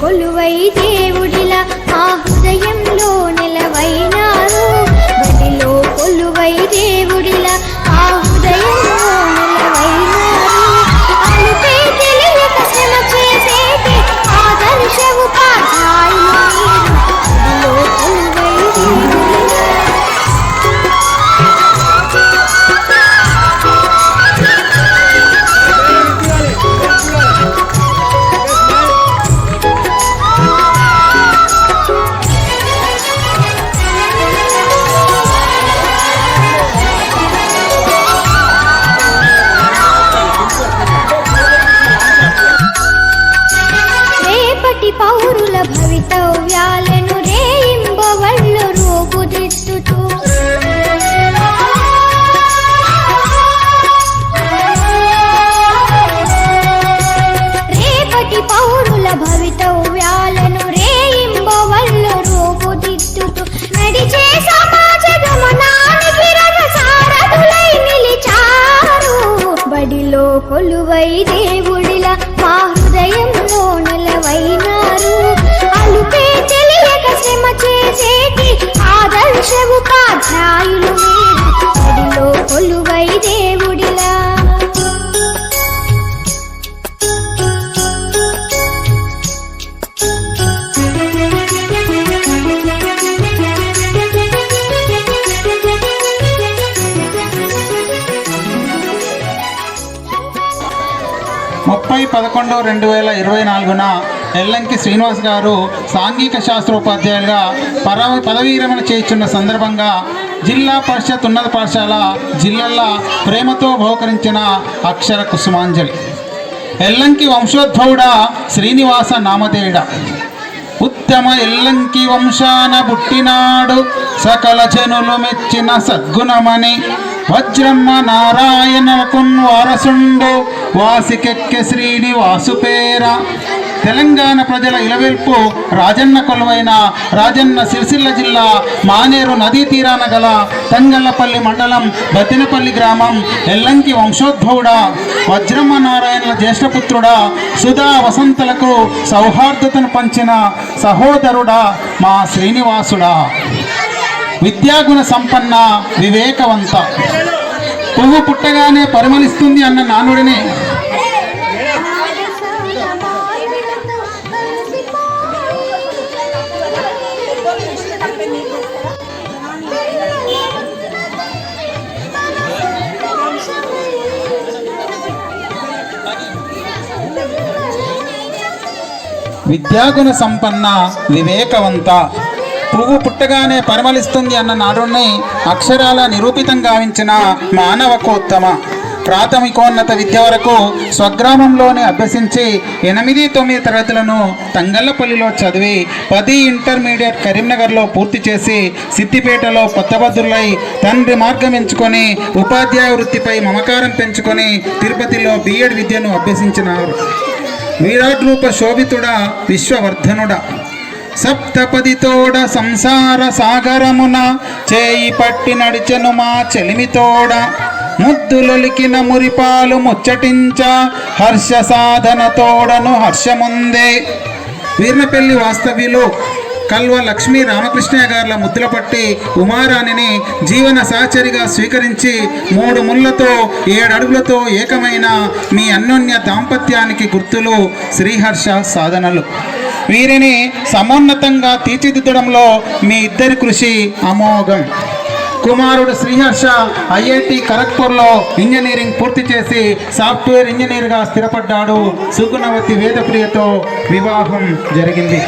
కొలువైతే కొలువై దేవుడిలా మా హృదయంలో నిలవైనారు అలుపే తెలియక శ్రమ చేసేటి ఆదర్శ ఉపాధ్యాయులు మీరు కొలువై దేవుడిలా వేల ఇరవై నాలుగున ఎల్లంకి శ్రీనివాస్ గారు సాంఘిక శాస్త్రోపాధ్యాయులుగా పర పదవీరమణ విరమణ చేయించున్న సందర్భంగా జిల్లా పరిషత్ ఉన్నత పాఠశాల జిల్లాల ప్రేమతో బహుకరించిన అక్షర కుసుమాంజలి. ఎల్లంకి వంశోద్భవుడ శ్రీనివాస నామధేయుడ. ఉత్తమ ఎల్లంకి వంశాన పుట్టినాడు. సకల జనులు మెచ్చిన సద్గుణమని వజ్రమ్మ నారాయణకున్ వారసుండు. వాసికెక్కె శ్రీనివాసు పేర. తెలంగాణ ప్రజల ఇలవెల్పు రాజన్న కొలువైన రాజన్న సిరిసిల్ల జిల్లా మానేరు నదీ తీరాన గల తంగళ్ళపల్లి మండలం బతినపల్లి గ్రామం ఎల్లంకి వంశోద్భవుడా వజ్రమ్మ నారాయణల జ్యేష్ఠపుత్రుడా సుధా వసంతలకు సౌహార్దతను పంచిన సహోదరుడా మా శ్రీనివాసుడా. విద్యాగుణ సంపన్న వివేకవంత. పువ్వు పుట్టగానే పరిమళిస్తుంది అన్న నానుడిని విద్యాగుణ సంపన్న వివేకవంత. పువ్వు పుట్టగానే పరిమళిస్తుంది అన్న నాడుని అక్షరాల నిరూపితం గావించిన మానవకోత్తమ. ప్రాథమికోన్నత విద్య వరకు స్వగ్రామంలోనే అభ్యసించి ఎనిమిది తొమ్మిది తరగతులను తంగళ్ళపల్లిలో చదివి పది ఇంటర్మీడియట్ కరీంనగర్లో పూర్తి చేసి సిద్దిపేటలో కొత్తబద్దులై తండ్రి మార్గం ఎంచుకొని ఉపాధ్యాయ వృత్తిపై మమకారం పెంచుకొని తిరుపతిలో బీఎడ్ విద్యను అభ్యసించినారు. విరాట్ రూప శోభితుడా విశ్వవర్ధనుడా. సప్తపదితోడ సంసార సాగరమున చేయి పట్టి నడిచెను మా చెలిమితోడ. ముద్దులొలికిన మురిపాలు ముచ్చటించ హర్ష సాధన తోడను హర్షముందే. వీర్నపల్లి వాస్తవ్యులు కల్వ లక్ష్మీ రామకృష్ణయ్య గార్ల ముద్దులపట్టి ఉమారాణిని జీవన సహచరిగా స్వీకరించి మూడు ముళ్ళతో ఏడడుగులతో ఏకమైన మీ అన్యోన్య దాంపత్యానికి గుర్తులు శ్రీహర్ష సాధనలు. వీరిని సమోన్నతంగా తీర్చిదిద్దడంలో మీ ఇద్దరి కృషి అమోఘం. కుమారుడు శ్రీహర్ష ఐఐటి ఖరగ్పూర్లో ఇంజనీరింగ్ పూర్తి చేసి సాఫ్ట్వేర్ ఇంజనీర్గా స్థిరపడ్డాడు. సుగుణవతి వేదప్రియతో వివాహం జరిగింది.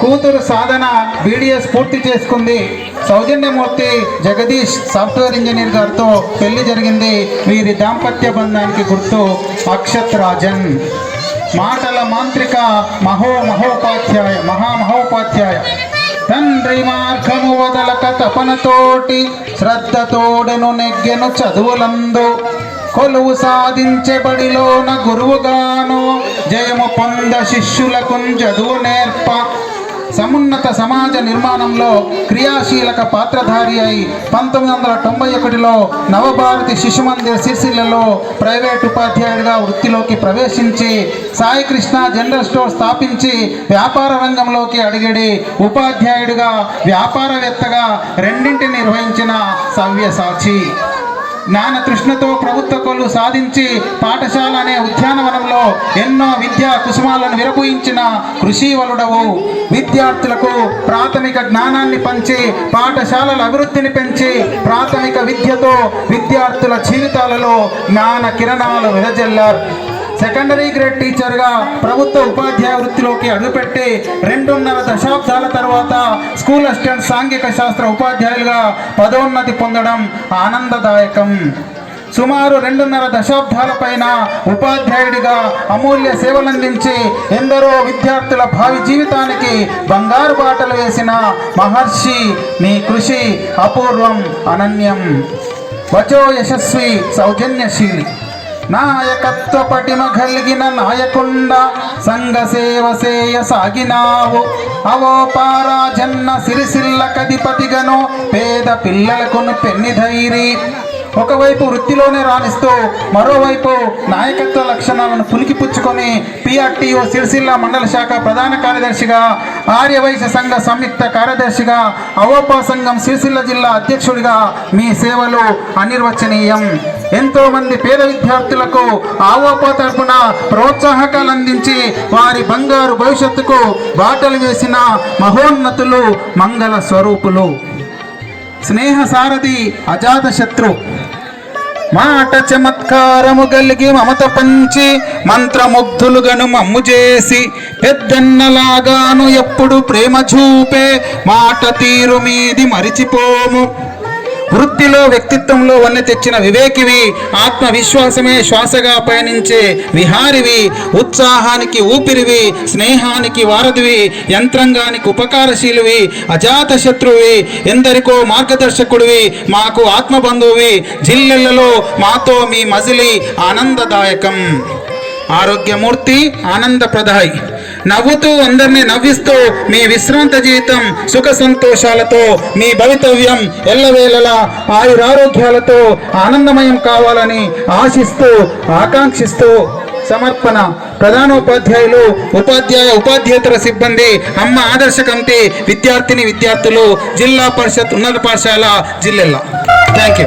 కూతురు సాధన బీడీఎస్ పూర్తి చేసుకుంది. సౌజన్యమూర్తి జగదీష్ సాఫ్ట్వేర్ ఇంజనీర్ గారితో పెళ్ళి జరిగింది. వీరి దాంపత్య బంధానికి గుర్తు అక్షత్ రాజన్ మాటల మాంత్రిక మహో మహోపాధ్యాయ మహామహోపాధ్యాయ తండ్రి మార్గము వదలక తపనతోటి శ్రద్ధతోడను నెగ్గెను చదువులందు. కొలువు సాధించబడిలోన గురువుగాను. జయము పొంద శిష్యులకు చదువు నేర్ప. సమున్నత సమాజ నిర్మాణంలో క్రియాశీలక పాత్రధారి అయి పంతొమ్మిది వందల తొంభై ఒకటిలో నవభారతి శిశు మందిర్ సిరిసిల్లలో ప్రైవేట్ ఉపాధ్యాయుడిగా వృత్తిలోకి ప్రవేశించి సాయి కృష్ణ జనరల్ స్టోర్ స్థాపించి వ్యాపార రంగంలోకి అడిగడి ఉపాధ్యాయుడిగా వ్యాపారవేత్తగా రెండింటి నిర్వహించిన సవ్యసాచి. జ్ఞాన తృష్ణతో ప్రభుత్వ కొలు సాధించి పాఠశాల అనే ఉద్యానవనంలో ఎన్నో విద్యా కుసుమాలను విరబూయించిన కృషివలుడవు. విద్యార్థులకు ప్రాథమిక జ్ఞానాన్ని పంచి పాఠశాలల అభివృద్ధిని పెంచి ప్రాథమిక విద్యతో విద్యార్థుల జీవితాలలో జ్ఞాన కిరణాలు వెదజల్లారు. సెకండరీ గ్రేడ్ టీచర్గా ప్రభుత్వ ఉపాధ్యాయ వృత్తిలోకి అడుగుపెట్టి రెండున్నర దశాబ్దాల తర్వాత స్కూల్ అసిస్టెంట్ సాంఘిక శాస్త్ర ఉపాధ్యాయులుగా పదోన్నతి పొందడం ఆనందదాయకం. సుమారు రెండున్నర దశాబ్దాల పైన ఉపాధ్యాయుడిగా అమూల్య సేవలందించి ఎందరో విద్యార్థుల భావి జీవితానికి బంగారు బాటలు వేసిన మహర్షి నీ కృషి అపూర్వం అనన్యం. వచో యశస్వి సౌజన్యశీలి. నాయకత్వ పటిమ కలిగిన నాయకుండ సంఘ సేవ సేయ సాగినావు. అవో పారాజన్న సిరిసిల్ల కధిపతిగను పేద పిల్లలకును పెన్ని ధైర్య ఒకవైపు వృత్తిలోనే రాణిస్తూ మరోవైపు నాయకత్వ లక్షణాలను పులికిపుచ్చుకొని పిఆర్టీఓ సిరిసిల్ల మండల శాఖ ప్రధాన కార్యదర్శిగా ఆర్యవైశ్య సంఘ సంయుక్త కార్యదర్శిగా అవోపా సంఘం సిరిసిల్ల జిల్లా అధ్యక్షుడిగా మీ సేవలు అనిర్వచనీయం. ఎంతో మంది పేద విద్యార్థులకు ఆవోపా తరపున ప్రోత్సాహకాలు అందించి వారి బంగారు భవిష్యత్తుకు బాటలు వేసిన మహోన్నతులు మంగళ స్వరూపులు. స్నేహ సారథి అజాత శత్రు. మాట చమత్కారము కలిగి మమత పంచి మంత్రముగ్ధులుగను మమ్ము చేసి పెద్దన్నలాగాను ఎప్పుడు ప్రేమ చూపే మాట తీరు మీది మరిచిపోము. వృత్తిలో వ్యక్తిత్వంలో వన్నె తెచ్చిన వివేకివి ఆత్మవిశ్వాసమే శ్వాసగా పయనించే విహారివి ఉత్సాహానికి ఊపిరివి స్నేహానికి వారధివి యంత్రంగానికి ఉపకారశీలివి అజాత శత్రువి ఎందరికో మార్గదర్శకుడివి మాకు ఆత్మబంధువి జిల్లెలలో మాతో మీ మజిలి ఆనందదాయకం. ఆరోగ్యమూర్తి ఆనందప్రదాయి. నవ్వుతూ అందరినీ నవ్విస్తూ మీ విశ్రాంత జీవితం సుఖ సంతోషాలతో మీ భవితవ్యం ఎల్లవేళలా ఆయురారోగ్యాలతో ఆనందమయం కావాలని ఆశిస్తూ ఆకాంక్షిస్తూ సమర్పణ. ప్రధానోపాధ్యాయులు ఉపాధ్యాయ ఉపాధ్యేతర సిబ్బంది అమ్మ ఆదర్శ కమిటీ విద్యార్థిని విద్యార్థులు జిల్లా పరిషత్ ఉన్నత పాఠశాల జిల్లెల్లో. Thank you